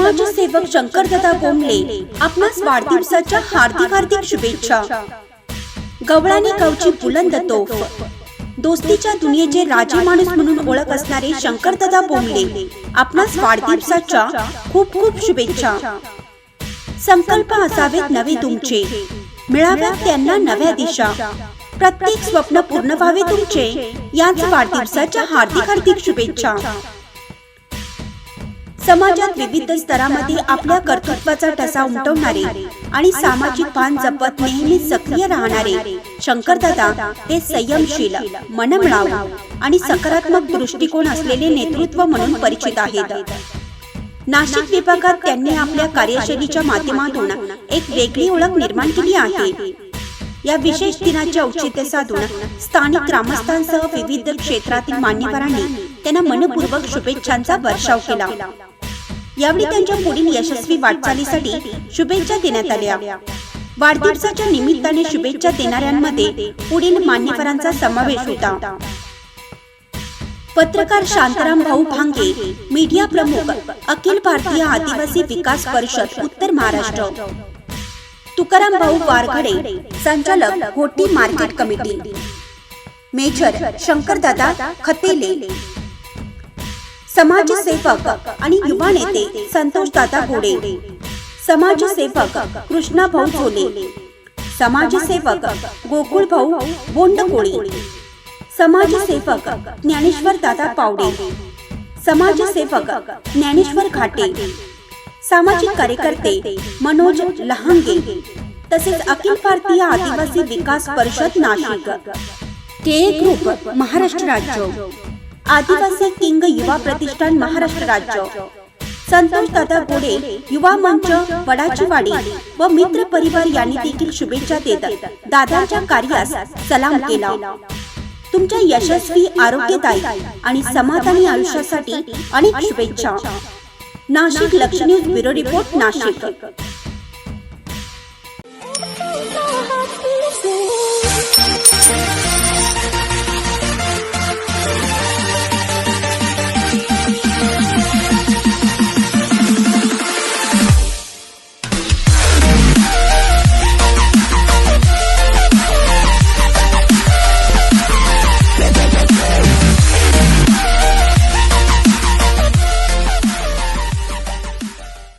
समाजसेवक शंकरदादा कोंबले आपणास वाढदिवसाच्या हार्दिक हार्दिक शुभेच्छा. गवळाने गावची बुलंद तोफ. दोस्तीच्या दुनियेचे राजे माणूस म्हणून ओळख असणारे शंकरदादा बोंबले आपणास वाढदिवसाच्या खूप खूप शुभेच्छा. संकल्प असावेत नवे तुमचे. मिळाव्यात त्यांना नव्या दिशा. प्रत्येक स्वप्न पूर्ण व्हावे तुमचे. याच वाढदिवसाच्या हार्दिक हार्दिक शुभेच्छा. समाजात विविध स्तरामध्ये आपल्या कर्तृत्वाचा ठसा उमटवणारे आणि सामाजिक भान जपत नेहमी सक्रिय राहणारे शंकरदादा हे संयमशील मनमळाव आणि सकारात्मक दृष्टिकोन असलेले नेतृत्व म्हणून परिचित आहेत. नाशिक विभागात त्यांनी आपल्या कार्यशैलीच्या माध्यमातून एक वेगळी ओळख निर्माण केली आहे. या विशेष दिनाचे औचित्य साधून स्थानिक ग्रामस्थांसह विविध क्षेत्रातील मान्यवरांनी त्यांना मनपूर्वक शुभेच्छांचा वर्षाव केला. यावेळी त्यांच्या पुढील यशस्वी वाटचालीसाठी शुभेच्छा देण्यात आल्या. वाढदिवसाच्या निमित्ताने शुभेच्छा देणाऱ्यांमध्ये पुढील मान्यवरांचा समावेश होता. पत्रकार शांताराम भाऊ भांगे मीडिया प्रमुख अखिल भारतीय आदिवासी विकास परिषद उत्तर महाराष्ट्र. तुकाराम भाऊ वारघडे संचालक Ghoti market committee. Major Shankardada Khatele. समाजसेवक आणि युवा नेते संतोषदादा गोडे समाजसेवक कृष्णा भाऊ झोले. समाजसेवक गोकुळ भाऊ बोंडकोळी समाजसेवक ज्ञानेश्वर दादा पावडे. समाजसेवक ज्ञानेश्वर घाटे सामाजिक कार्यकर्ते मनोज लहांगे. तसेच अखिल भारतीय आदिवासी विकास परिषद नाशिक. के ग्रुप महाराष्ट्र राज्य. आदिवासी किंग युवा प्रतिष्ठान महाराष्ट्र राज्य. संतोष दादा गोडे युवा मंच वडाचीवाडी व मित्र परिवार यांनी देखील शुभेच्छा देत दादांच्या कार्यास सलाम केला. तुमच्या यशस्वी आरोग्यदायी आणि समाधानी आयुष्यासाठी अनेक शुभेच्छा. नाशिक लक्ष न्यूज ब्युरो रिपोर्ट नाशिक.